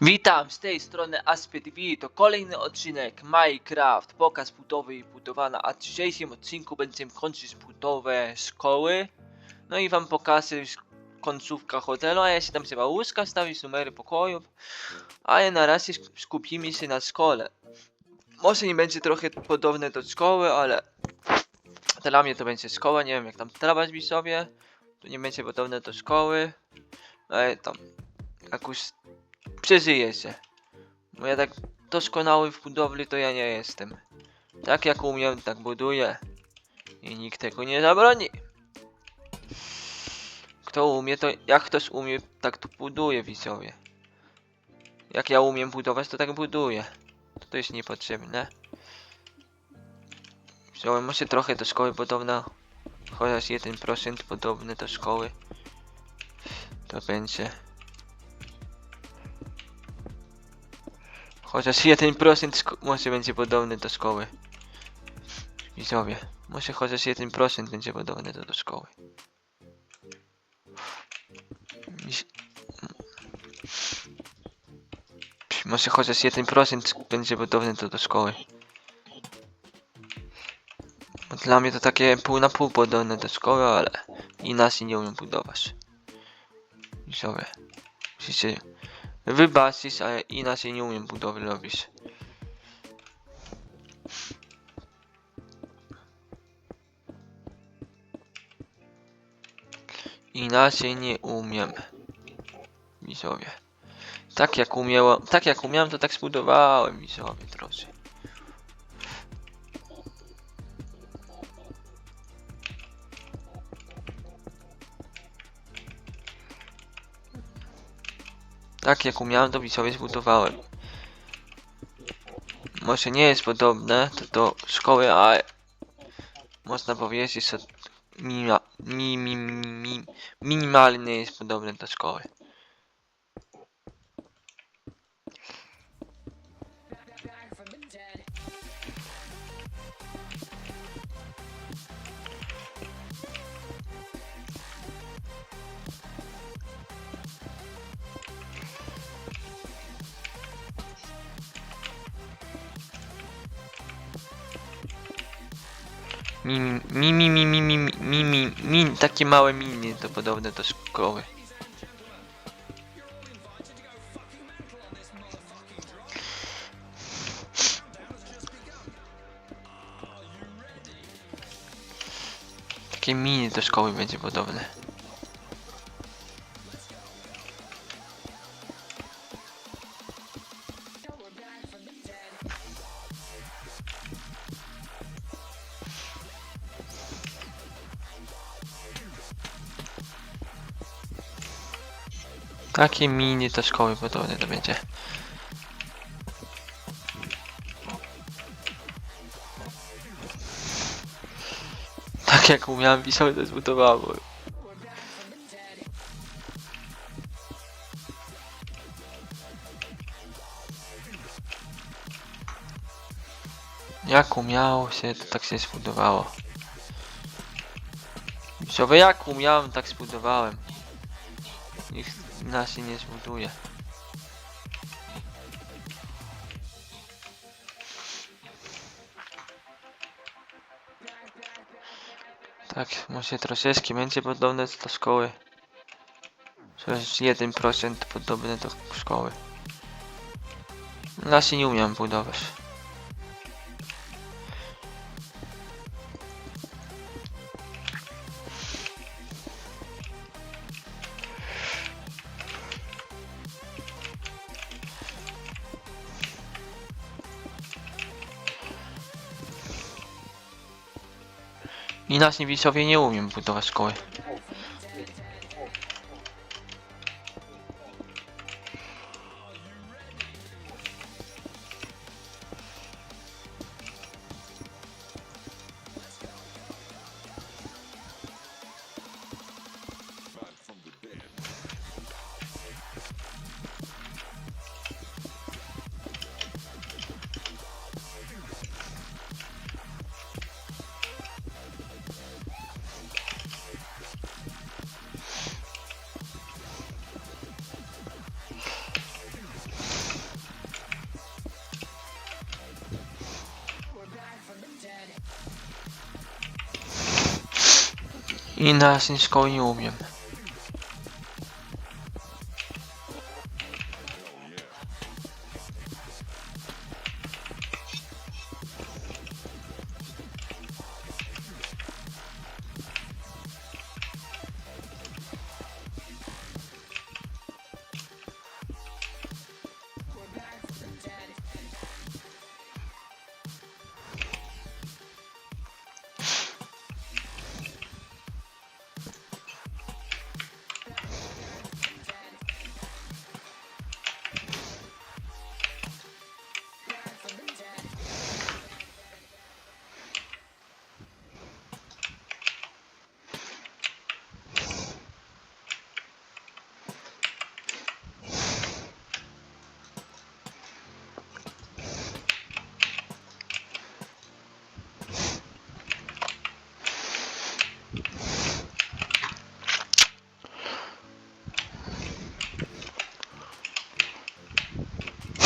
Witam, z tej strony Aspie TV, to kolejny odcinek Minecraft, pokaz budowy i budowana, a w dzisiejszym odcinku będziemy kończyć budowę szkoły, no i wam pokażę końcówka hotelu, a ja się tam trzeba łóżka stawić, numery pokojów, ale na razie sk- skupimy się na szkole. Może nie będzie trochę podobne do szkoły, ale dla mnie to będzie szkoła, nie wiem jak tam trawać mi sobie, to nie będzie podobne do szkoły, ale tam jakoś przeżyje się. Bo ja tak doskonały w budowli to ja nie jestem. Tak jak umiem, tak buduję. I nikt tego nie zabroni. Kto umie, to jak ktoś umie, tak to buduje widzowie. Jak ja umiem budować, to tak buduję. To, jest niepotrzebne. Wziąłem może trochę do szkoły podobna. Chociaż 1% podobny do szkoły. To będzie. Chociaż 1% szko- może będzie podobny do szkoły. Widzowie, może chociaż 1% będzie podobny do, do szkoły. Może chociaż 1% będzie podobny do, do szkoły. Bo dla mnie to takie pół na pół podobne do szkoły, ale inaczej nie umiem budować. Widzowie, musicie wybaczyć, ale inaczej nie umiem budowy robić. Inaczej nie umiem. Widzowie. Tak jak umiałem, tak jak umiałem, to tak zbudowałem, widzowie, drodzy. Tak jak umiałem, to widzowie zbudowałem. Może nie jest podobne to do szkoły, ale można powiedzieć, że minima, mi, mi, mi, minimalnie jest podobne do szkoły. Mimi, mimi, mimi, mimi, mimi, min, takie małe miny to podobne do szkoły. Takie miny do szkoły będzie podobne. Takie mini do szkoły podobne to będzie. Tak jak umiałem pisać, to zbudowało. Jak umiało się, to tak się zbudowało. Widzowie, jak umiałem, tak zbudowałem. Niech inaczej nie zbuduje. Tak, może troszeczkę będzie podobne do szkoły. Chociaż 1% podobne do szkoły. Inaczej nie umiem budować. Inaczej widzowie nie umiem budować szkoły. Inaczej szkoły nie umiem.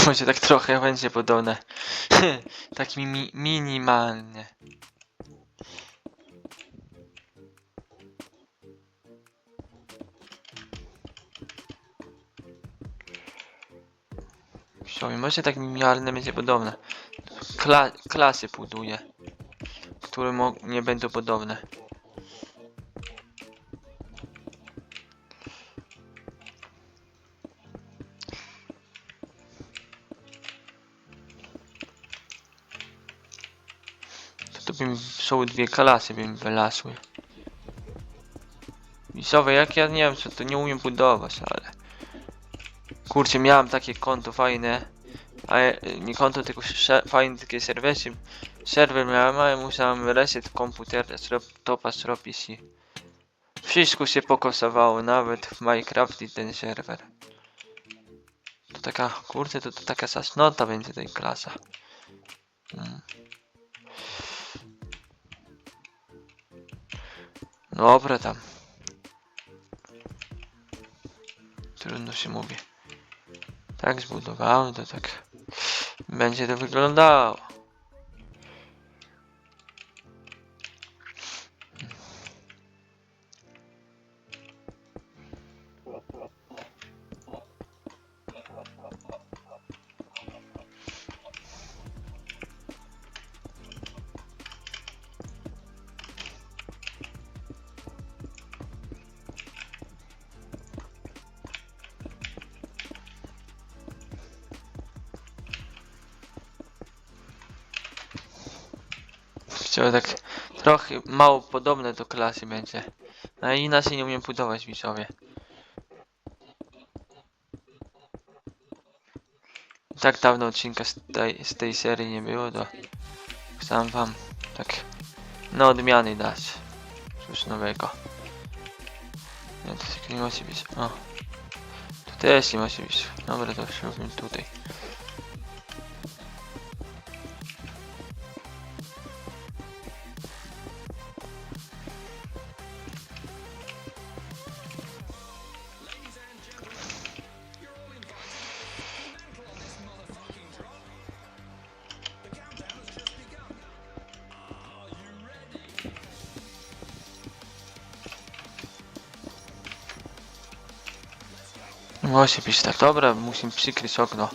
Może tak trochę będzie podobne. tak mi, minimalnie. Xiaomi, może tak minimalne będzie podobne. Kla klasy buduję. Które nie będą podobne. To, bym są dwie klasy bym wylasły. Wisowe, jak ja nie wiem co to nie umiem budować, ale. Kurczę, miałem takie konto fajne. A ja- nie konto, tylko fajne takie serwery. Serwer miałem, ale musiałem reset komputera z laptopa zrobić i wszystko się pokosowało, nawet w Minecraft i ten serwer. To taka, kurczę, to, to taka zasnota będzie tej klasa. Dobra tam. Trudno się mówi. Tak zbudowałem, to tak będzie to wyglądało. Trochę mało podobne do klasy będzie. No i inaczej nie umiem budować widzowie. Tak dawno odcinka z tej, z tej serii nie było, to chciałem wam tak na odmiany dać. Coś nowego. Nie, to tylko nie musi być. O. Tu też nie musi być. Dobra, to już robimy tutaj. Musi być tak. Dobra, musimy przykryć okno.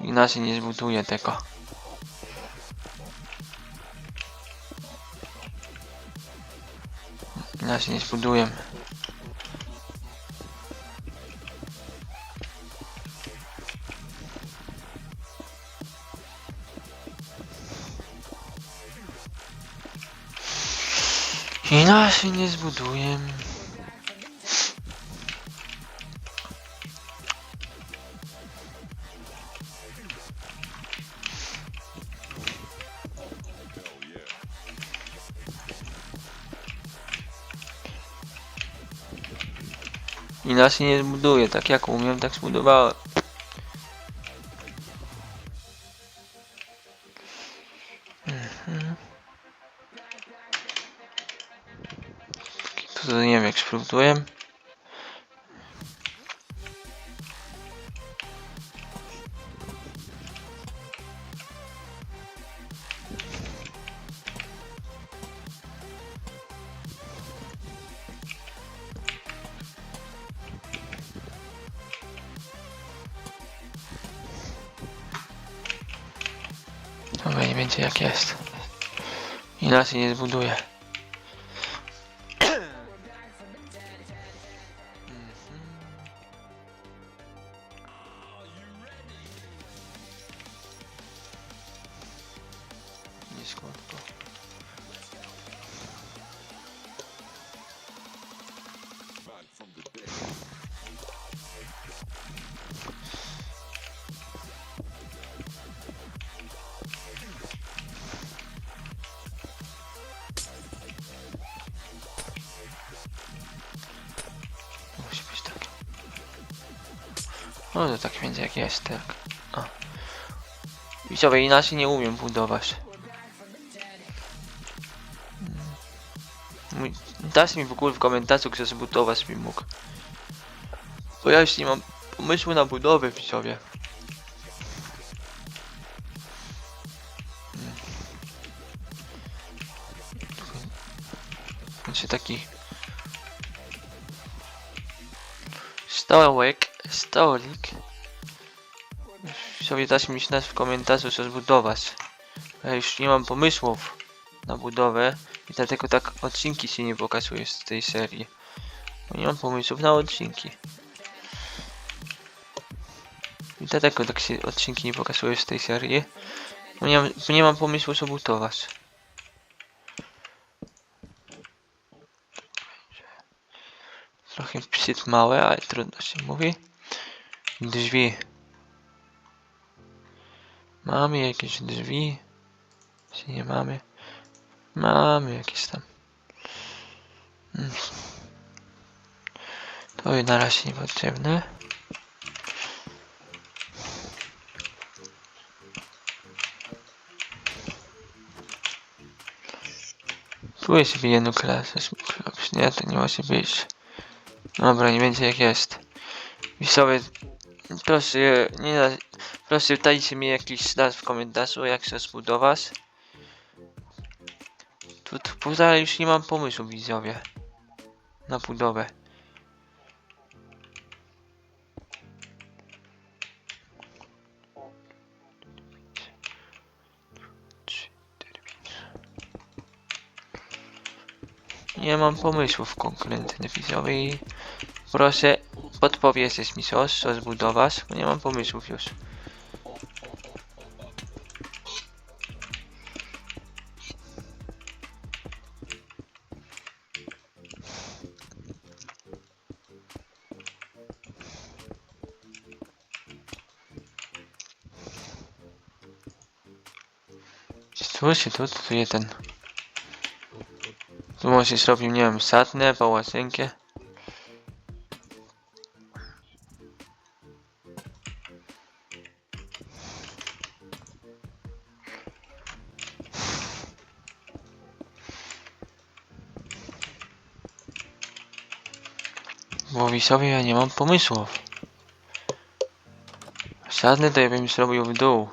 Inaczej nie zbuduję tego. Inaczej nie zbuduję. Inaczej nie zbuduję. Inaczej nie zbuduję, tak jak umiem, tak zbudowałem. Mhm. To nie wiem jak spróbuję. Jak jest. Inaczej nie zbuduję. Nie skąd No to tak będzie jak jest, tak. O. Widzowie, inaczej nie umiem budować. Mój- Dać mi w ogóle w komentarzu, kto zbudować mi mógł. Bo ja już nie mam pomysłu na budowę, widzowie. Będzie taki stołek, stolik. Sobie dać mi znać w komentarzu, co zbudować. Ja już nie mam pomysłów na budowę i dlatego tak odcinki się nie pokazują z tej serii. Bo nie mam pomysłów na odcinki. I dlatego tak się odcinki nie pokazują z tej serii. Bo nie mam, bo nie mam pomysłu co budować. Trochę psit małe, ale trudno się mówi. Drzwi. Mamy jakieś drzwi? Czy nie mamy? Mamy jakieś tam. Mm. To i na razie niepotrzebne. Tu jest jedno klasę. Nie, to nie może być. Dobra, nie będzie jak jest. Wisowie, proszę, nie da, proszę dajcie mi jakiś znak w komentarzu, jak się zbudować. Tu, tu poza już nie mam pomysłu, widzowie. Na budowę. Nie mam pomysłów konkretnych widzowie i proszę podpowiedzieć mi coś, co zbudować, bo nie mam pomysłów już. Słuchajcie, tu, tu jeden. Tu może zrobił, nie wiem, satnę, pałacynkę. Mówi sobie, ja nie mam pomysłów. Sadny to ja bym zrobił w dół.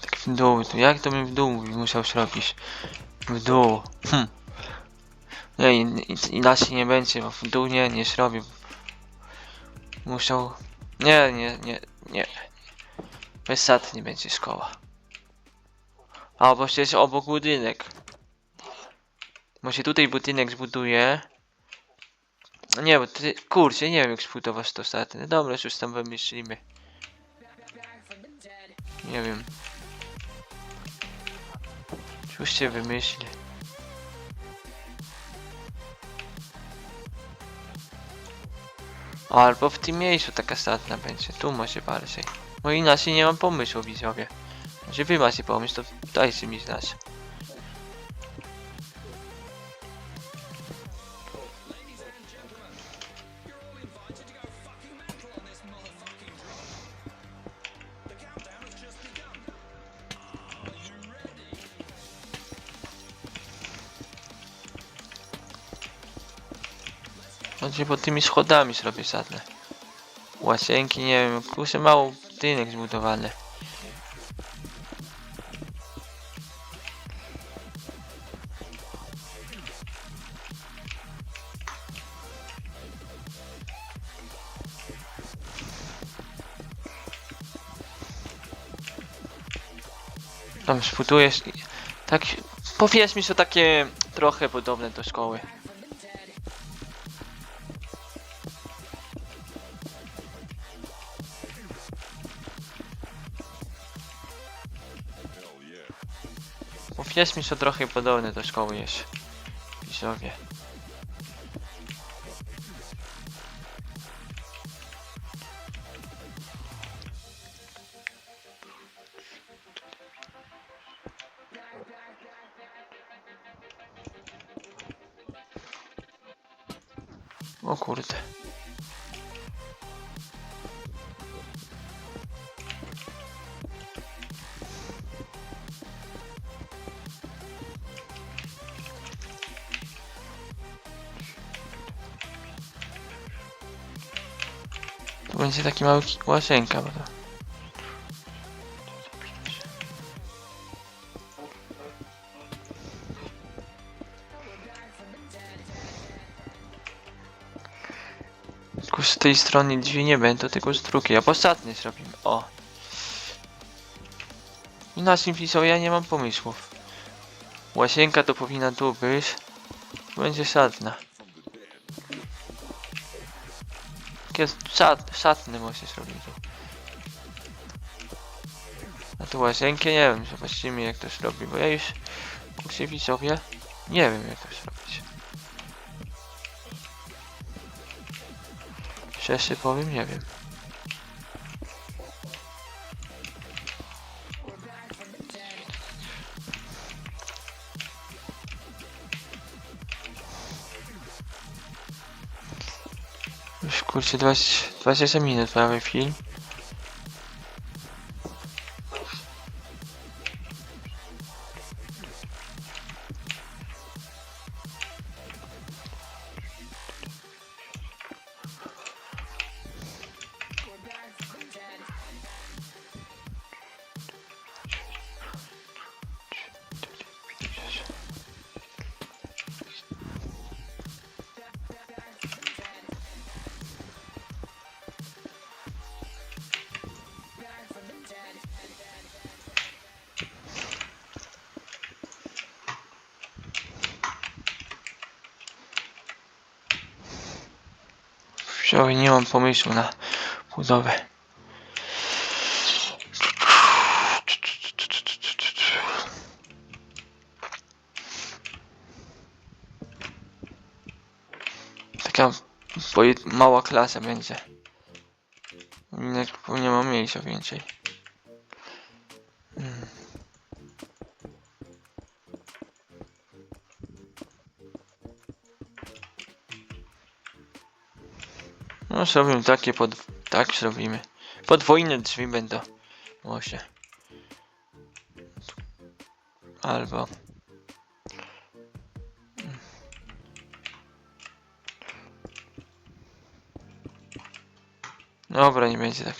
Tak w dół, to jak to bym w dół musiał zrobić? W dół. Hm. Nie, in, in, inaczej nie będzie, bo w dół nie, nie zrobię. Musiał... Nie, nie, nie, nie. Bez sad nie będzie szkoła. A, bo jest obok budynek. Bo się tutaj budynek zbuduje. Nie, bo ty, kurczę, nie wiem jak zbudować to satny. Dobra, już tam wymyślimy. Nie wiem. Już się wymyśli. Albo w tym miejscu taka statna będzie. Tu może bardziej. Bo inaczej nie mam pomysłu, widzowie. Może wy macie pomysł, to dajcie mi znać. Chodźcie pod tymi schodami zrobię sadne. Łazienki, nie wiem, kurczę mało budynek zbudowany. Tam sputujesz. Tak... Powiedz mi, że takie trochę podobne do szkoły. Powiedz mi, że trochę podobne do szkoły jest. Widzowie. O kurde. Tu będzie taki mały łazienka. To... Tylko z tej strony drzwi nie będą, tylko z drugiej. A posadnie zrobimy. O. Inaczej pisał, ja nie mam pomysłów. Łazienka to powinna tu być. Będzie sadna. Takie szat, szatny musi zrobić tu. A tu łazienkę nie wiem, zobaczymy jak to zrobi, bo ja już kurczę widzowie nie wiem jak to zrobić. Szczerze powiem, nie wiem. Kurczę 20, 20 minut prawie film. Wczoraj nie mam pomysłu na budowę. Taka mała klasa będzie. Nie, nie ma miejsca więcej. Hmm. No zrobimy takie pod... tak zrobimy. Podwójne drzwi będą. Właśnie. Albo... Dobra, nie będzie tak.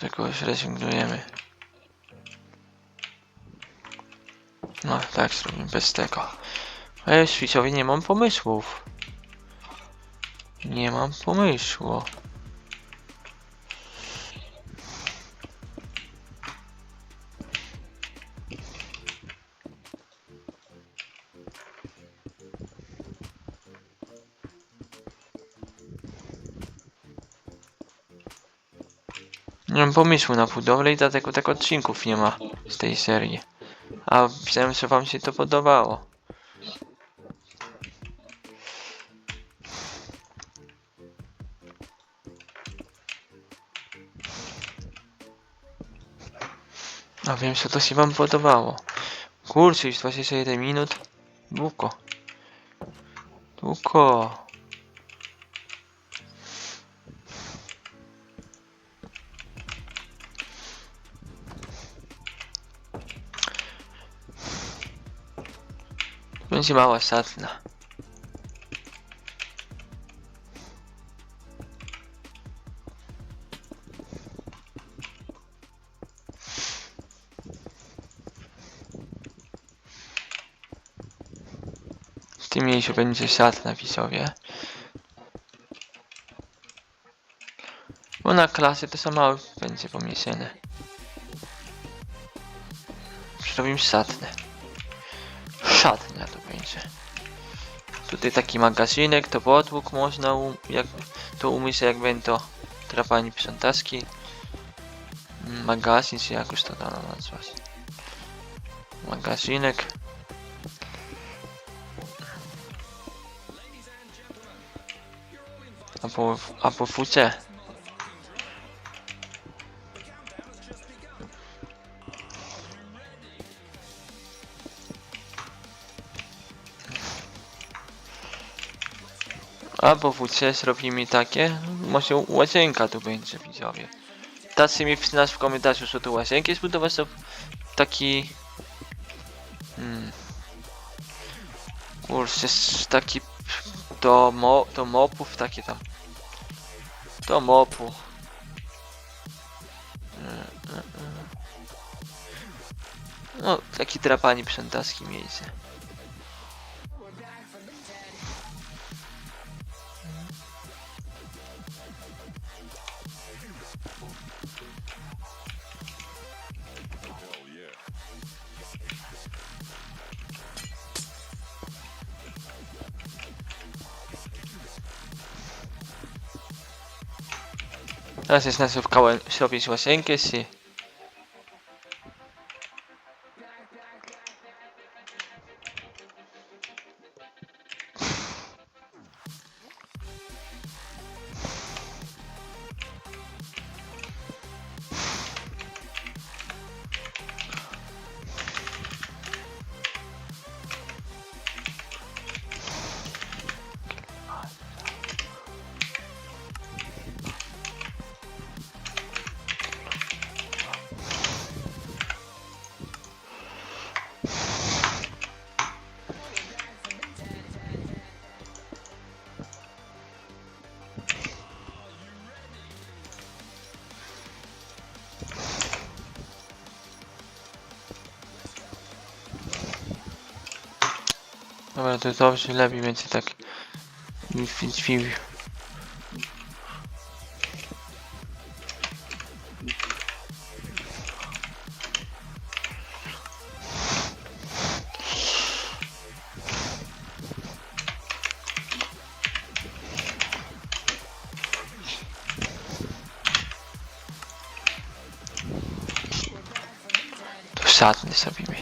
Tylko już rezygnujemy. No, tak zrobimy bez tego. A ja świeciowi nie mam pomysłów. Nie mam pomysłu. Nie mam pomysłu na budowlę i dlatego tak odcinków nie ma z tej serii. A pisałem, że wam się to podobało. Wiem, że to się wam podobało. Kurczę, już 21 minut. Długo. Długo. Będzie mała satna. Miejscu będzie satna widzowie. Bo na klasy to samo będzie pomieszane. zrobimy szatnę. Szatnia to będzie. Tutaj taki magazynek, to podłóg można um, jak, to umyć jak będą trapani. Mm, Magazyn, czy jakoś to dano nazwać. Magazynek. A po, a po Albo WC zrobimy takie, może łazienka tu będzie widzowie. Dajcie mi w nas w komentarzu, co tu łazienki zbudować, to taki... Hmm. Kurczę, taki do, mo, do mopów, takie tam. Do mopu. No, taki drapani przętaski miejsce. Teraz jest nas wkałem zrobić łazienkę si. To dobrze, lepiej będzie tak. To szatny zrobimy.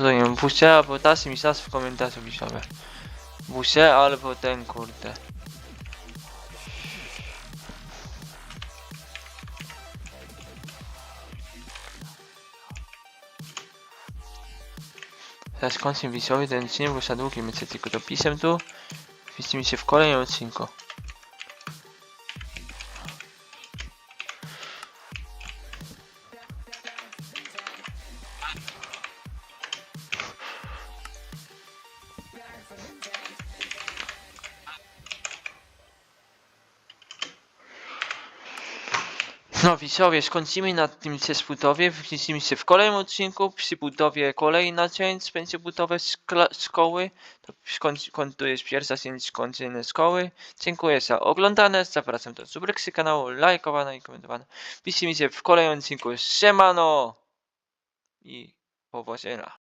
Wiem, WC albo dajcie mi czas w komentarzu piszemy. WC albo ten kurde. Teraz kończę widzowie ten odcinek, bo za długi my tylko dopisem tu. Widzimy się w kolejnym odcinku. Widzowie, skończymy na tym budowie. Widzimy się w kolejnym odcinku. Przy budowie kolejna część będzie budowę szkla- szkoły. To skończy, to jest pierwsza część skończenia szkoły. Dziękuję za oglądane. Zapraszam do subskrypcji kanału, lajkowania i komentowania. Widzimy się w kolejnym odcinku. Siemano! I powodzenia.